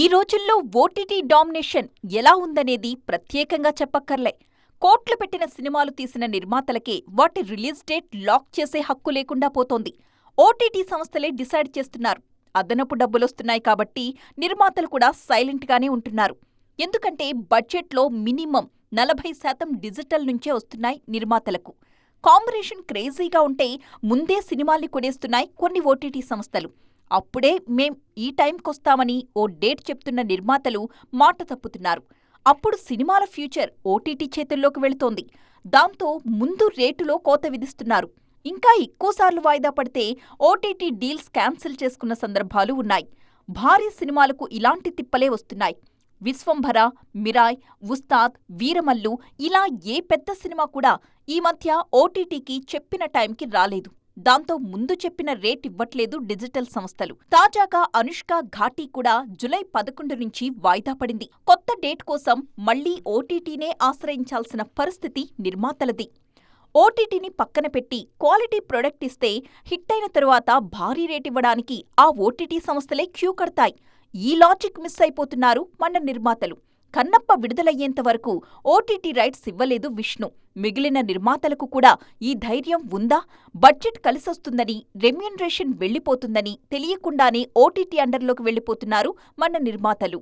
ఈ రోజుల్లో OTT domination ఎలా ఉందనేది ప్రత్యేకంగా చెప్పక్కర్లే. కోట్లు పెట్టిన సినిమాలు తీసిన నిర్మాతలకే వాటి రిలీజ్ డేట్ లాక్ చేసే హక్కు లేకుండా పోతోంది. ఓటీటీ సంస్థలే డిసైడ్ చేస్తున్నారు. అదనపు డబ్బులొస్తున్నాయి కాబట్టి నిర్మాతలు కూడా సైలెంట్గానే ఉంటున్నారు. ఎందుకంటే బడ్జెట్లో మినిమం నలభై శాతం డిజిటల్ నుంచే వస్తున్నాయి నిర్మాతలకు. కాంబినేషన్ క్రేజీగా ఉంటే ముందే సినిమాల్ని కొనేస్తున్నాయి కొన్ని ఓటీటీ సంస్థలు. అప్పుడే మేం ఈ టైంకొస్తామని ఓ డేట్ చెప్తున్న నిర్మాతలు మాట తప్పుతున్నారు. అప్పుడు సినిమాల ఫ్యూచర్ ఓటీటీ చేతుల్లోకి వెళుతోంది. దాంతో ముందు రేటులో కోత విధిస్తున్నారు. ఇంకా ఎక్కువసార్లు వాయిదా పడితే ఓటీటీ డీల్స్ క్యాన్సిల్ చేసుకున్న సందర్భాలు ఉన్నాయి. భారీ సినిమాలకు ఇలాంటి తిప్పలే వస్తున్నాయి. విశ్వంభర మిరాయ్ ఉస్తాద్ వీరమల్లు ఇలా ఏ పెద్ద సినిమా కూడా ఈ మధ్య ఓటీటీకి చెప్పిన టైంకి రాలేదు. దాంతో ముందు చెప్పిన రేట్ ఇవ్వట్లేదు డిజిటల్ సంస్థలు. తాజాగా అనుష్క ఘాటీ కూడా జులై పదకొండు నుంచి వాయిదా పడింది. కొత్త డేట్ కోసం మళ్ళీ ఓటీటీనే ఆశ్రయించాల్సిన పరిస్థితి నిర్మాతలది. ఓటీటీని పక్కన పెట్టి క్వాలిటీ ప్రొడక్ట్ ఇస్తే హిట్ అయిన తరువాత భారీ రేట్ ఇవ్వడానికి ఆ ఓటీటీ సంస్థలే క్యూ కడతాయి. ఈ లాజిక్ మిస్ అయిపోతున్నారు మన నిర్మాతలు. కన్నప్ప విడుదలయ్యేంత వరకు ఓటీటీ రైట్స్ ఇవ్వలేదు విష్ణు. మిగిలిన నిర్మాతలకు కూడా ఈ ధైర్యం ఉందా? బడ్జెట్ కలిసొస్తుందని రెమ్యూనరేషన్ వెళ్ళిపోతుందని తెలియకుండానే ఓటీటీ అండర్లోకి వెళ్ళిపోతున్నారు మన నిర్మాతలు.